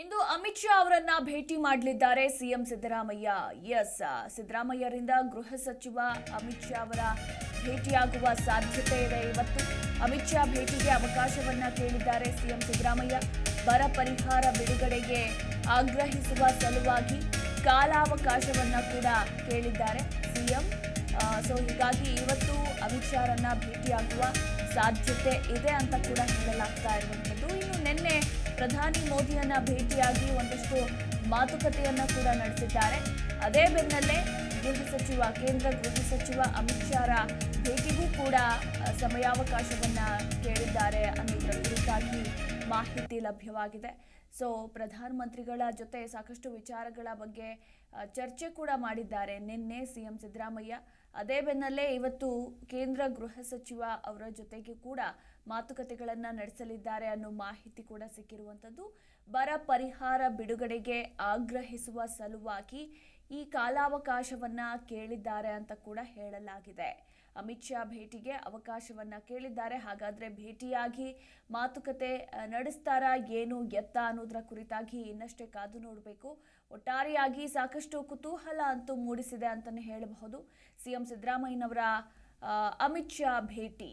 ಇಂದು ಅಮಿತ್ ಶಾ ಅವರನ್ನ ಭೇಟಿ ಮಾಡಲಿದ್ದಾರೆ ಸಿಎಂ ಸಿದ್ದರಾಮಯ್ಯ. ಎಸ್, ಸಿದ್ದರಾಮಯ್ಯರಿಂದ ಗೃಹ ಸಚಿವ ಅಮಿತ್ ಶಾ ಅವರ ಭೇಟಿಯಾಗುವ ಸಾಧ್ಯತೆ ಇದೆ. ಇವತ್ತು ಅಮಿತ್ ಶಾ ಭೇಟಿಗೆ ಅವಕಾಶವನ್ನ ಕೇಳಿದ್ದಾರೆ ಸಿಎಂ ಸಿದ್ದರಾಮಯ್ಯ. ಬರ ಪರಿಹಾರ ಬಿಡುಗಡೆಗೆ ಆಗ್ರಹಿಸುವ ಸಲುವಾಗಿ ಕಾಲಾವಕಾಶವನ್ನ ಕೂಡ ಕೇಳಿದ್ದಾರೆ ಸಿಎಂ. ಸೊ, ಹೀಗಾಗಿ ಇವತ್ತು ಅಮಿತ್ ಶಾರನ್ನ ಭೇಟಿಯಾಗುವ ಸಾಧ್ಯತೆ ಇದೆ ಅಂತ ಕೂಡ ಹೇಳಲಾಗ್ತಾ ಇರುವಂಥದ್ದು. ಇನ್ನು ನಿನ್ನೆ ಪ್ರಧಾನಿ ಮೋದಿಯನ್ನ ಭೇಟಿಯಾಗಿ ಒಂದಷ್ಟು ಮಾತುಕತೆಯನ್ನ ಕೂಡ ನಡೆಸಿದ್ದಾರೆ. ಅದೇ ಬೆನ್ನಲ್ಲೇ ಗೃಹ ಸಚಿವ, ಕೇಂದ್ರ ಗೃಹ ಸಚಿವ ಅಮಿತ್ ಶಾರ ಭೇಟಿಗೂ ಕೂಡ ಸಮಯಾವಕಾಶವನ್ನ ಕೇಳಿದ್ದಾರೆ ಅನ್ನೋದರ ಕುರಿತಾಗಿ ಮಾಹಿತಿ ಲಭ್ಯವಾಗಿದೆ. ಸೊ ಪ್ರಧಾನಮಂತ್ರಿಗಳ ಜೊತೆ ಸಾಕಷ್ಟು ವಿಚಾರಗಳ ಬಗ್ಗೆ ಚರ್ಚೆ ಕೂಡ ಮಾಡಿದ್ದಾರೆ ನಿನ್ನೆ ಸಿ ಎಂ ಸಿದ್ದರಾಮಯ್ಯ. ಅದೇ ಬೆನ್ನಲ್ಲೇ ಇವತ್ತು ಕೇಂದ್ರ ಗೃಹ ಸಚಿವ ಅವರ ಜೊತೆಗೆ ಕೂಡ ಮಾತುಕತೆಗಳನ್ನು ನಡೆಸಲಿದ್ದಾರೆ ಅನ್ನೋ ಮಾಹಿತಿ ಕೂಡ ಸಿಕ್ಕಿರುವಂಥದ್ದು. ಬರ ಪರಿಹಾರ ಬಿಡುಗಡೆಗೆ ಆಗ್ರಹಿಸುವ ಸಲುವಾಗಿ ಈ ಕಾಲಾವಕಾಶವನ್ನ ಕೇಳಿದ್ದಾರೆ ಅಂತ ಕೂಡ ಹೇಳಲಾಗಿದೆ. ಅಮಿತ್ ಶಾ ಭೇಟಿಗೆ ಅವಕಾಶವನ್ನ ಕೇಳಿದ್ದಾರೆ. ಹಾಗಾದ್ರೆ ಭೇಟಿಯಾಗಿ ಮಾತುಕತೆ ನಡೆಸ್ತಾರಾ, ಏನು ಎತ್ತ ಅನ್ನೋದರ ಕುರಿತಾಗಿ ಇನ್ನಷ್ಟೇ ಕಾದು ನೋಡಬೇಕು. ಒಟ್ಟಾರೆಯಾಗಿ ಸಾಕಷ್ಟು ಕುತೂಹಲ ಅಂತೂ ಮೂಡಿಸಿದೆ ಅಂತಲೇ ಹೇಳಬಹುದು. ಸಿಎಂ ಸಿದ್ದರಾಮಯ್ಯನವರ ಅಮಿತ್ ಶಾ ಭೇಟಿ.